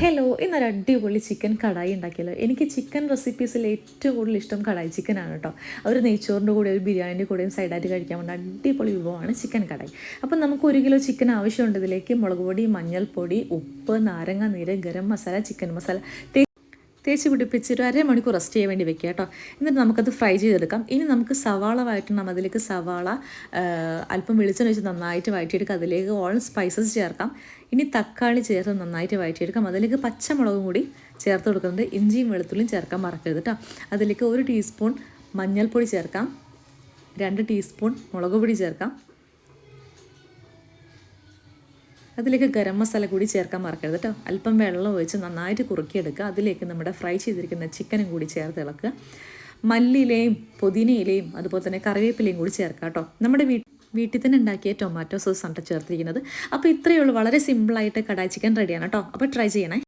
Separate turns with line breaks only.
Hello ഇന്നൊരു അടിപൊളി chicken kadai ഉണ്ടാക്കിയല്ലോ. എനിക്ക് ചിക്കൻ റെസിപ്പീസിൽ ഏറ്റവും കൂടുതൽ ഇഷ്ടം കടായി ചിക്കനാണ് കേട്ടോ ഒരു നെയ്ച്ചോറിന്റെ കൂടെ ഒരു ബിരിയാണിന്റെ കൂടെയും സൈഡായിട്ട് കഴിക്കാൻ വേണ്ട അടിപൊളി വിഭവമാണ് ചിക്കൻ കടായി. അപ്പം നമുക്ക് ഒരു കിലോ ചിക്കൻ ആവശ്യമുണ്ട് ഇതിലേക്ക് മുളക് പൊടി മഞ്ഞൾപ്പൊടി ഉപ്പ് നാരങ്ങ നീര് ഗരം മസാല ചിക്കൻ മസാല. തേച്ച് പിടിപ്പിച്ച് അരമണിക്കൂർ റെസ്റ്റ് ചെയ്യാൻ വേണ്ടി വെക്കുക കേട്ടോ. എന്നിട്ട് നമുക്കത് ഫ്രൈ ചെയ്തെടുക്കാം. ഇനി നമുക്ക് സവാള വഴറ്റണം. അതിലേക്ക് സവാള അല്പം വെളിച്ചെണ്ണ വെച്ച് നന്നായിട്ട് വഴറ്റിയെടുക്കാം. അതിലേക്ക് ഓൾ സ്പൈസസ് ചേർക്കാം. ഇനി തക്കാളി ചേർത്ത് നന്നായിട്ട് വഴറ്റിയെടുക്കാം. അതിലേക്ക് പച്ചമുളകും കൂടി ചേർത്ത് കൊടുക്കുന്നുണ്ട്. ഇഞ്ചിയും വെളുത്തുള്ളിയും ചേർക്കാൻ മറക്കരുത് കേട്ടോ. അതിലേക്ക് ഒരു ടീസ്പൂൺ മഞ്ഞൾപ്പൊടി ചേർക്കാം. രണ്ട് ടീസ്പൂൺ മുളക് പൊടി ചേർക്കാം. അതിലേക്ക് ഗരം മസാല കൂടി ചേർക്കാൻ മറക്കരുത് കേട്ടോ അല്പം വെള്ളം ഒഴിച്ച് നന്നായിട്ട് കുറുക്കിയെടുക്കുക. അതിലേക്ക് നമ്മുടെ ഫ്രൈ ചെയ്തിരിക്കുന്ന ചിക്കനും കൂടി ചേർത്ത് ഇളക്കുക. മല്ലിയിലയും പുതിനയിലയും അതുപോലെ തന്നെ കറിവേപ്പിലയും കൂടി ചേർക്കുക കേട്ടോ നമ്മുടെ വീട്ടിൽ വീട്ടിൽ തന്നെ ഉണ്ടാക്കിയ ടൊമാറ്റോ സോസ് ആണ് ചേർത്തിരിക്കുന്നത്. അപ്പോൾ ഇത്രയേ ഉള്ളൂ. വളരെ സിമ്പിളായിട്ട് കടായി ചിക്കൻ റെഡിയാണ് കേട്ടോ അപ്പോൾ ട്രൈ ചെയ്യണേ.